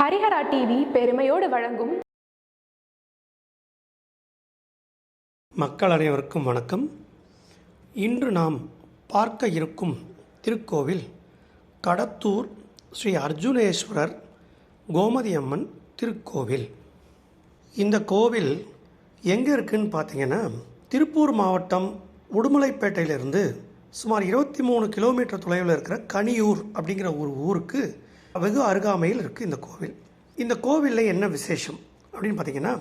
Harihara TV பெருமையோடு வழங்கும் மக்கள் அனைவருக்கும் வணக்கம். இன்று நாம் பார்க்க இருக்கும் திருக்கோவில் கடத்தூர் ஸ்ரீ அர்ஜுனேஸ்வரர் கோமதி அம்மன் திருக்கோவில். இந்த கோவில் எங்கே இருக்குன்னு பார்த்தீங்கன்னா திருப்பூர் மாவட்டம் உடுமலைப்பேட்டையிலிருந்து சுமார் இருபத்தி மூணு கிலோமீட்டர் தொலைவில் இருக்கிற கனியூர் அப்படிங்கிற ஒரு ஊருக்கு வெகு அருகாமையில் இருக்குது இந்த கோவில். இந்த கோவிலில் என்ன விசேஷம் அப்படின்னு பார்த்தீங்கன்னா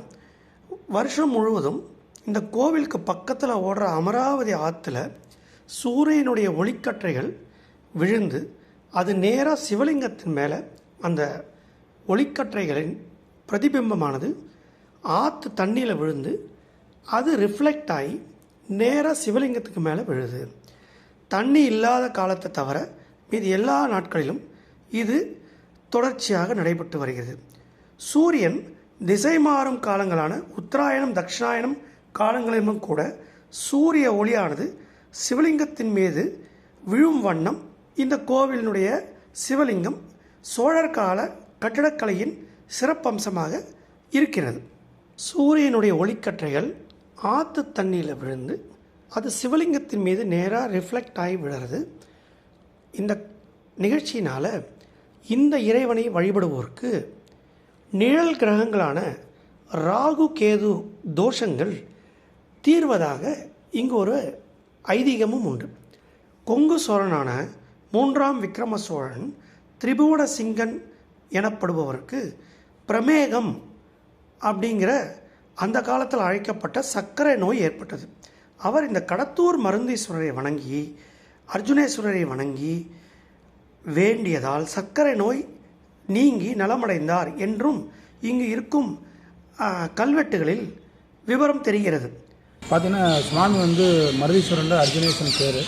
வருஷம் முழுவதும் இந்த கோவிலுக்கு பக்கத்தில் ஓடுற அமராவதி ஆற்றுல சூரியனுடைய ஒளிக்கற்றைகள் விழுந்து அது நேராக சிவலிங்கத்தின் மேலே அந்த ஒளிக்கற்றைகளின் பிரதிபிம்பமானது ஆற்று தண்ணியில் விழுந்து அது ரிஃப்ளெக்ட் ஆகி நேராக சிவலிங்கத்துக்கு மேலே விழுது. தண்ணி இல்லாத காலத்தை தவிர மீது எல்லா நாட்களிலும் இது தொடர்ச்சியாக நடைபெற்று வருகிறது. சூரியன் திசை மாறும் காலங்களான உத்தராயணம் தட்சிணாயணம் காலங்களிலும் கூட சூரிய ஒளியானது சிவலிங்கத்தின் மீது விழும் வண்ணம் இந்த கோவிலினுடைய சிவலிங்கம் சோழர் கால கட்டிடக்கலையின் சிறப்பம்சமாக இருக்கிறது. சூரியனுடைய ஒளிக்கற்றைகள் ஆற்று தண்ணியில் விழுந்து அது சிவலிங்கத்தின் மீது நேராக ரிஃப்ளெக்ட் ஆகி விழுறது. இந்த நிகழ்ச்சியினால் இந்த இறைவனை வழிபடுவோருக்கு நிழல் கிரகங்களான ராகு கேது தோஷங்கள் தீர்வதாக இங்கு ஒரு ஐதீகமும் உண்டு. கொங்கு சோழனான மூன்றாம் விக்ரம சோழன் திரிபுவன சிங்கன் எனப்படுபவருக்கு பிரமேகம் அப்படிங்கிற அந்த காலத்தில் அழைக்கப்பட்ட சர்க்கரை நோய் ஏற்பட்டது. அவர் இந்த கடத்தூர் மருந்தீஸ்வரரை வணங்கி அர்ஜுனேஸ்வரரை வணங்கி வேண்டியதால் சர்க்கரை நோய் நீங்கி நலமடைந்தார் என்றும் இங்கு இருக்கும் கல்வெட்டுகளில் விவரம் தெரிகிறது. பார்த்தீங்கன்னா சுவாமி வந்து மருதீஸ்வரன் அர்ஜுனேசன் பேர்.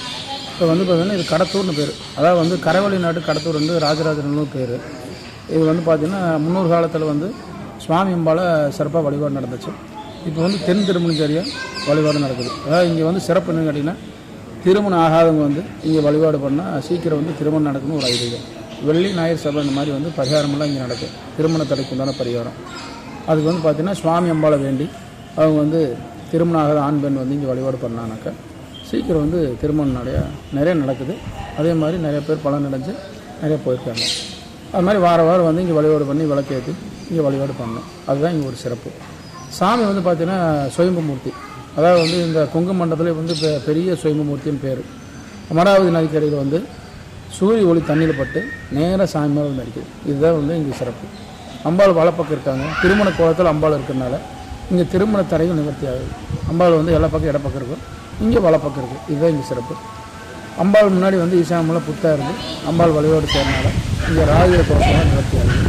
இப்போ வந்து பார்த்தீங்கன்னா இது கடத்தூர்னு பேர். அதாவது வந்து கரைவழி நாட்டு கடத்தூர் வந்து ராஜராஜனும் பேர். இது வந்து பார்த்திங்கன்னா முன்னூறு காலத்தில் வந்து சுவாமி அம்பால சிறப்பாக வழிபாடு நடந்துச்சு. இப்போ வந்து தென் திருமணம் சரியாக வழிபாடு நடக்குது. அதாவது இங்கே வந்து சிறப்பு என்னன்னு கேட்டிங்கன்னா திருமணம் ஆகாதவங்க வந்து இங்கே வழிபாடு பண்ணால் சீக்கிரம் வந்து திருமணம் நடக்குன்னு ஒரு ஐதீகம். வெள்ளி ஞாயிறு சபை இந்த மாதிரி வந்து பரிகாரமெல்லாம் இங்கே நடக்கும். திருமண தடைக்கு உண்டான பரிகாரம். அதுக்கு வந்து பார்த்திங்கன்னா சுவாமி அம்பாவை வேண்டி அவங்க வந்து திருமணம் ஆகாத ஆண் பெண் வந்து இங்கே வழிபாடு பண்ணானாக்கா சீக்கிரம் வந்து திருமணம் நிறைய நிறைய நடக்குது. அதே மாதிரி நிறைய பேர் பலன் அடைஞ்சு நிறைய போயிருக்காங்க. அது மாதிரி வார வாரம் வந்து இங்கே வழிபாடு பண்ணி விளக்கேற்றி இங்கே வழிபாடு பண்ணணும். அதுதான் இங்கே ஒரு சிறப்பு. சாமி வந்து பார்த்திங்கன்னா சுயம்பு மூர்த்தி. அதாவது வந்து இந்த கொங்கு மண்டலத்தில் வந்து பெ- பெரிய சுயம்புமூர்த்தின்னு பேர். அமராவதி நதிக்கரையில் வந்து சூரிய ஒளி தண்ணியில் பட்டு நேராக சாமி மேலே வந்து அடிக்குது இதுதான் வந்து இங்கே சிறப்பு. அம்பாள் வலப்பக்கம் இருக்காங்க. திருமண கோலத்தில் அம்பாள் இருக்கிறனால இங்கே திருமண தரையும் நிவர்த்தி ஆகுது. அம்பாள் வந்து எல்லா பக்கம் இடப்பக்கம் இருக்கும். இங்கே வலப்பக்கம் இருக்குது இதுதான் இங்கே சிறப்பு. அம்பாள் முன்னாடி வந்து ஈசாமலாம் புத்தாக இருந்து அம்பாள் வழிபாடு சேர்னால இங்கே ராகுல கோஷம்லாம் நிவர்த்தி ஆகுது.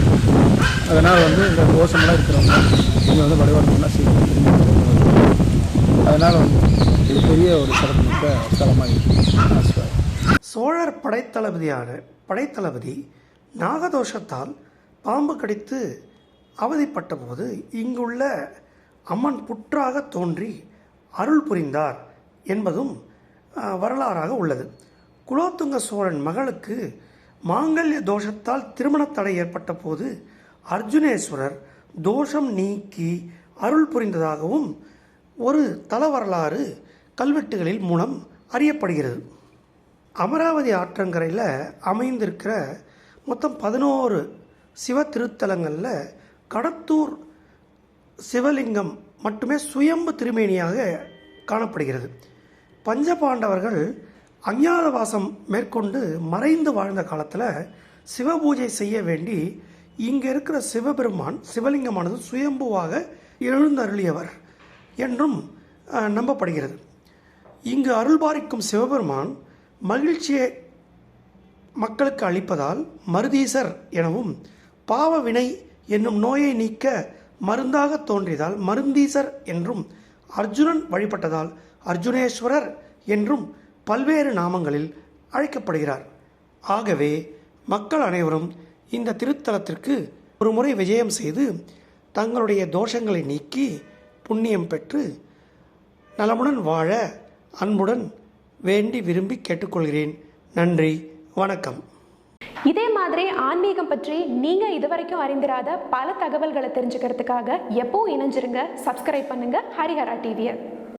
அதனால் வந்து இந்த கோஷமெல்லாம் இருக்கிறவங்க இங்கே வந்து வழிபாடு பண்ணால் சீக்கிரம் அதனால் வந்து பெரிய ஒரு சிறப்புமிக்க ஸ்தலமாக இருக்குது சோழர் படைத்தளபதியான படைத்தளபதி நாகதோஷத்தால் பாம்பு கடித்து அவதிப்பட்ட போது இங்குள்ள அம்மன் புற்றாக தோன்றி அருள் புரிந்தார் என்பதும் வரலாறாக உள்ளது. குலோத்துங்க சோழன் மகளுக்கு மாங்கல்ய தோஷத்தால் திருமண தடை ஏற்பட்ட போது அர்ஜுனேஸ்வரர் தோஷம் நீக்கி அருள் புரிந்ததாகவும் ஒரு தல வரலாறு கல்வெட்டுகளில் மூலம் அறியப்படுகிறது. அமராவதி ஆற்றங்கரையில் அமைந்திருக்கிற மொத்தம் பதினோரு சிவ திருத்தலங்களில் கடத்தூர் சிவலிங்கம் மட்டுமே சுயம்பு திருமேனியாக காணப்படுகிறது. பஞ்சபாண்டவர்கள் அஞ்ஞாதவாசம் மேற்கொண்டு மறைந்து வாழ்ந்த காலத்தில் சிவபூஜை செய்ய வேண்டி இங்கே இருக்கிற சிவபெருமான் சிவலிங்கமானது சுயம்புவாக எழுந்தருளியவர். என்றும் நம்பப்படுகிறது. இங்கு அருள்பாரிக்கும் சிவபெருமான் மகிழ்ச்சியை மக்களுக்கு அளிப்பதால் மருதீசர் எனவும் பாவ வினை என்னும் நோயை நீக்க மருந்தாக தோன்றியதால் மருந்தீசர் என்றும் அர்ஜுனன் வழிபட்டதால் அர்ஜுனேஸ்வரர் என்றும் பல்வேறு நாமங்களில் அழைக்கப்படுகிறார். ஆகவே மக்கள் அனைவரும் இந்த திருத்தலத்திற்கு ஒரு முறை விஜயம் செய்து தங்களுடைய தோஷங்களை நீக்கி புண்ணியம் பெற்று நலமுடன் வாழ அன்புடன் வேண்டி விரும்பி கேட்டுக்கொள்கிறேன். நன்றி. வணக்கம். இதே மாதிரி ஆன்மீகம் பற்றி நீங்க இதுவரைக்கும் அறிந்திராத பல தகவல்களை தெரிஞ்சுக்கிறதுக்காக எப்போ இணைஞ்சிருங்க சப்ஸ்கிரைப் பண்ணுங்க ஹரிஹரா டிவியை